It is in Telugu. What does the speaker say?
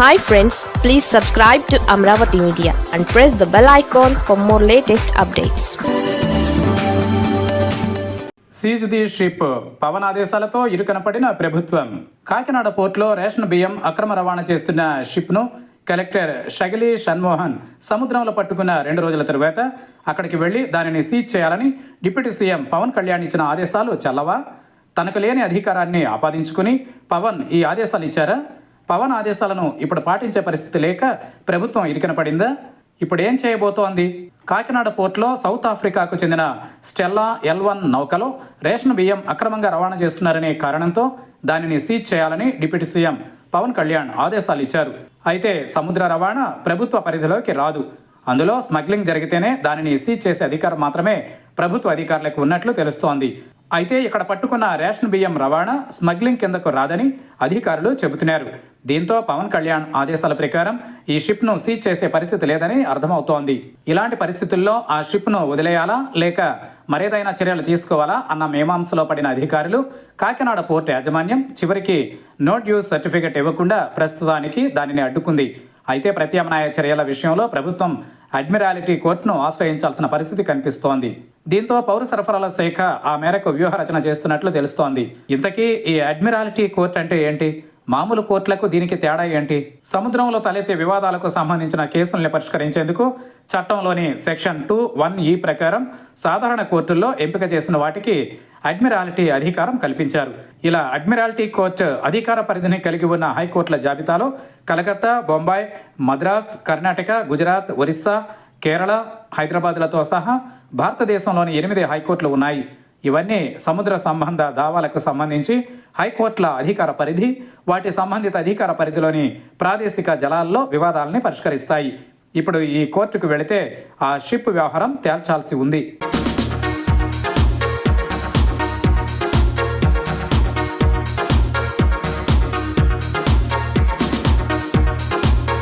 Hi friends please subscribe to Amaravati media and press the bell icon for more latest updates seize the ship Pavan ఆదేశాలతో ఇరుకనపడిన ప్రభుత్వం. కాకినాడ పోర్టులో రేషన్ బియ్యం అక్రమ రవాణా చేస్తున్న షిప్ను కలెక్టర్ షగిలి షణ్మోహన్ సముద్రంలో పట్టుకున్న రెండు రోజుల తరువాత అక్కడికి వెళ్ళి దానిని సీజ్ చేయాలని డిప్యూటీ సీఎం పవన్ కళ్యాణ్ ఇచ్చిన ఆదేశాలు చల్లవా? తనకు లేని అధికారాన్ని ఆపాదించుకుని పవన్ ఈ ఆదేశాలు ఇచ్చారా? పవన్ ఆదేశాలను ఇప్పుడు పాటించే పరిస్థితి లేక ప్రభుత్వం ఇరికిన పడిందా? ఇప్పుడు ఏం చేయబోతోంది? కాకినాడ పోర్టులో సౌత్ ఆఫ్రికాకు చెందిన స్టెల్లా ఎల్ వన్ నౌకలో రేషన్ బియ్యం అక్రమంగా రవాణా చేస్తున్నారనే కారణంతో దానిని సీజ్ చేయాలని డిప్యూటీ సీఎం పవన్ కళ్యాణ్ ఆదేశాలు ఇచ్చారు. అయితే సముద్ర రవాణా ప్రభుత్వ పరిధిలోకి రాదు. అందులో స్మగ్లింగ్ జరిగితేనే దానిని సీజ్ చేసే అధికారం మాత్రమే ప్రభుత్వ అధికారులకు ఉన్నట్లు తెలుస్తోంది. అయితే ఇక్కడ పట్టుకున్న రేషన్ బియ్యం రవాణా స్మగ్లింగ్ కిందకు రాదని అధికారులు చెబుతున్నారు. దీంతో పవన్ కళ్యాణ్ ఆదేశాల ప్రకారం ఈ షిప్ను సీజ్ చేసే పరిస్థితి లేదని అర్థమవుతోంది. ఇలాంటి పరిస్థితుల్లో ఆ షిప్ను వదిలేయాలా లేక మరేదైనా చర్యలు తీసుకోవాలా అన్న మీమాంసలో పడిన అధికారులు కాకినాడ పోర్టు యాజమాన్యం చివరికి నోట్ యూజ్ సర్టిఫికెట్ ఇవ్వకుండా ప్రస్తుతానికి దానిని అడ్డుకుంది. అయితే ప్రత్యామ్నాయ చర్యల విషయంలో ప్రభుత్వం అడ్మిరాలిటీ కోర్టును ఆశ్రయించాల్సిన పరిస్థితి కనిపిస్తోంది. దీంతో పౌర సరఫరాల శాఖ ఆ మేరకు వ్యూహరచన చేస్తున్నట్లు తెలుస్తోంది. ఇంతకీ ఈ అడ్మిరాలిటీ కోర్టు అంటే ఏంటి? మామూలు కోర్టులకు దీనికి తేడా ఏంటి? సముద్రంలో తలెత్తే వివాదాలకు సంబంధించిన కేసుల్ని పరిష్కరించేందుకు చట్టంలోని సెక్షన్ టూ వన్ ఈ ప్రకారం సాధారణ కోర్టుల్లో ఎంపిక చేసిన వాటికి అడ్మిరాలిటీ అధికారం కల్పించారు. ఇలా అడ్మిరాలిటీ కోర్టు అధికార పరిధిని కలిగి ఉన్న హైకోర్టుల జాబితాలో కలకత్తా బొంబాయి మద్రాస్ కర్ణాటక గుజరాత్ ఒరిస్సా కేరళ హైదరాబాద్లతో సహా భారతదేశంలోని ఎనిమిది హైకోర్టులు ఉన్నాయి. ఇవన్నీ సముద్ర సంబంధ దావాలకు సంబంధించి హైకోర్టుల అధికార పరిధి వాటి సంబంధిత అధికార పరిధిలోని ప్రాదేశిక జలాల్లో వివాదాలని పరిష్కరిస్తాయి. ఇప్పుడు ఈ కోర్టుకు వెళితే ఆ షిప్ వ్యవహారం తేల్చాల్సి ఉంది.